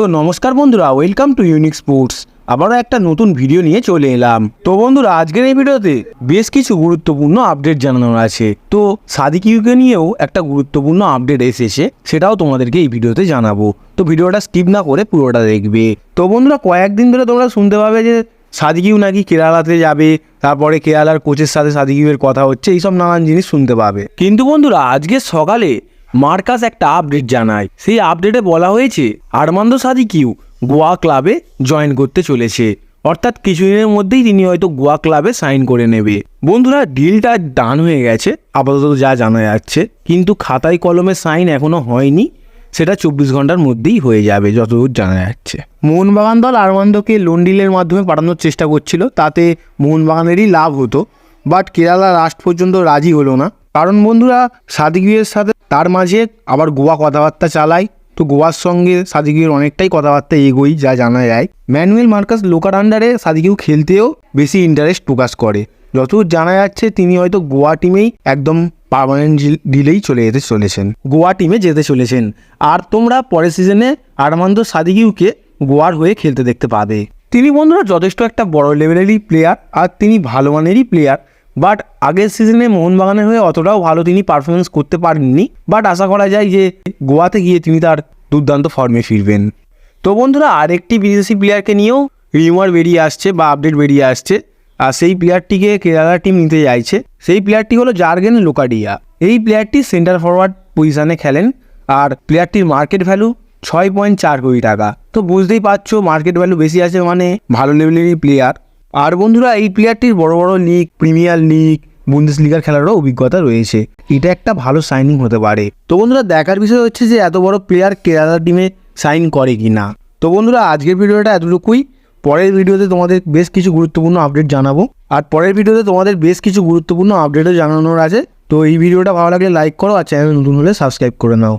তো নমস্কার বন্ধুরা ওয়েলকাম টু ইউনিক স্পোর্টস আবারও একটা নতুন ভিডিও নিয়ে চলে এলাম। তো বন্ধুরা, আজকের এই ভিডিওতে বেশ কিছু গুরুত্বপূর্ণ আপডেট জানানোর আছে। তো সাদিক ইউকে নিয়েও একটা গুরুত্বপূর্ণ আপডেট এসেছে, সেটাও তোমাদেরকে এই ভিডিওতে জানাব। তো ভিডিওটা স্কিপ না করে পুরোটা দেখবে। তো বন্ধুরা, কয়েকদিন ধরে তোমরা শুনতে পাবে যে সাদিকিউ নাকি কেরালাতে যাবে, তারপরে কেরালার কোচের সাথে সাদিকিউয়ের কথা হচ্ছে, এইসব নানান জিনিস শুনতে পাবে। কিন্তু বন্ধুরা, আজকে সকালে মার্কাস একটা আপডেট জানায়। সেই আপডেটে বলা হয়েছে, আরমান্দ সাদিকিউ গোয়া ক্লাবে জয়েন করতে চলেছে। অর্থাৎ কিছুদিনের মধ্যেই তিনি হয়তো গোয়া ক্লাবে সাইন করে নেবে। বন্ধুরা, ডিলটা ডান হয়ে গেছে, আপাতত যা জানা যাচ্ছে। কিন্তু খাতায় কলমে সাইন এখনও হয়নি, সেটা চব্বিশ ঘণ্টার মধ্যেই হয়ে যাবে, যতদূর জানা যাচ্ছে। মোহনবাগান দল আরমান্দকে লোন ডিলের মাধ্যমে পাঠানোর চেষ্টা করছিল, তাতে মোহনবাগানেরই লাভ হতো। বাট কেরালা লাস্ট পর্যন্ত রাজি হলো না। কারণ বন্ধুরা, সাদিকিউয়ের সাথে তার মাঝে আবার গোয়া কথাবার্তা চালায়। তো গোয়ার সঙ্গে সাদিকিউয়ের অনেকটাই কথাবার্তা এগোই যা জানা যায়। ম্যানুয়েল মার্কাস লোকার আন্ডারে সাদিকিউ খেলতেও বেশি ইন্টারেস্ট প্রকাশ করে। যতদূর জানা যাচ্ছে, তিনি হয়তো গোয়া টিমেই একদম পারমানেন্ট ডিলেই চলে যেতে চলেছেন। গোয়া টিমে যেতে চলেছেন। আর তোমরা পরের সিজনে আরমান্দ সাদিকিউকে গোয়ার হয়ে খেলতে দেখতে পাবে। তিনি বন্ধুরা যথেষ্ট একটা বড় লেভেলেরই প্লেয়ার আর তিনি ভালো মানেরই প্লেয়ার বাট আগের সিজনে মোহনবাগানের হয়ে অতটাও ভালো তিনি পারফরমেন্স করতে পারেননি। বাট আশা করা যায় যে গোয়াতে গিয়ে তিনি তার দুর্দান্ত ফর্মে ফিরবেন। তো বন্ধুরা, আরেকটি বিদেশি প্লেয়ারকে নিয়েও রিউমার বেরিয়ে আসছে বা আপডেট বেরিয়ে আসছে। আর সেই প্লেয়ারটিকে কেরালা টিম নিতে চাইছে সেই প্লেয়ারটি হলো জার্গেন লোকাডিয়া। এই প্লেয়ারটি সেন্টার ফরওয়ার্ড পজিশনে খেলেন। আর প্লেয়ারটির মার্কেট ভ্যালু ছয় পয়েন্ট চার কোটি টাকা। তো বুঝতেই পারছ মার্কেট ভ্যালু বেশি আছে মানে ভালো লেভেলেরই প্লেয়ার আর বন্ধুরা, এই প্লেয়ারটির বড় বড় লিগ প্রিমিয়ার লিগ বুন্দেস লিগার খেলারও অভিজ্ঞতা রয়েছে। এটা একটা ভালো সাইনিং হতে পারে। তো বন্ধুরা, দেখার বিষয় হচ্ছে যে এত বড় প্লেয়ার কেরালা টিমে সাইন করে কি না তো বন্ধুরা, আজকের ভিডিওটা এতটুকুই। পরের ভিডিওতে তোমাদের বেশ কিছু গুরুত্বপূর্ণ আপডেট জানাব। আর পরের ভিডিওতে তোমাদের বেশ কিছু গুরুত্বপূর্ণ আপডেটও জানানোর আছে। তো এই ভিডিওটা ভালো লাগলে লাইক করো আর চ্যানেল নতুন হলে সাবস্ক্রাইব করে নাও।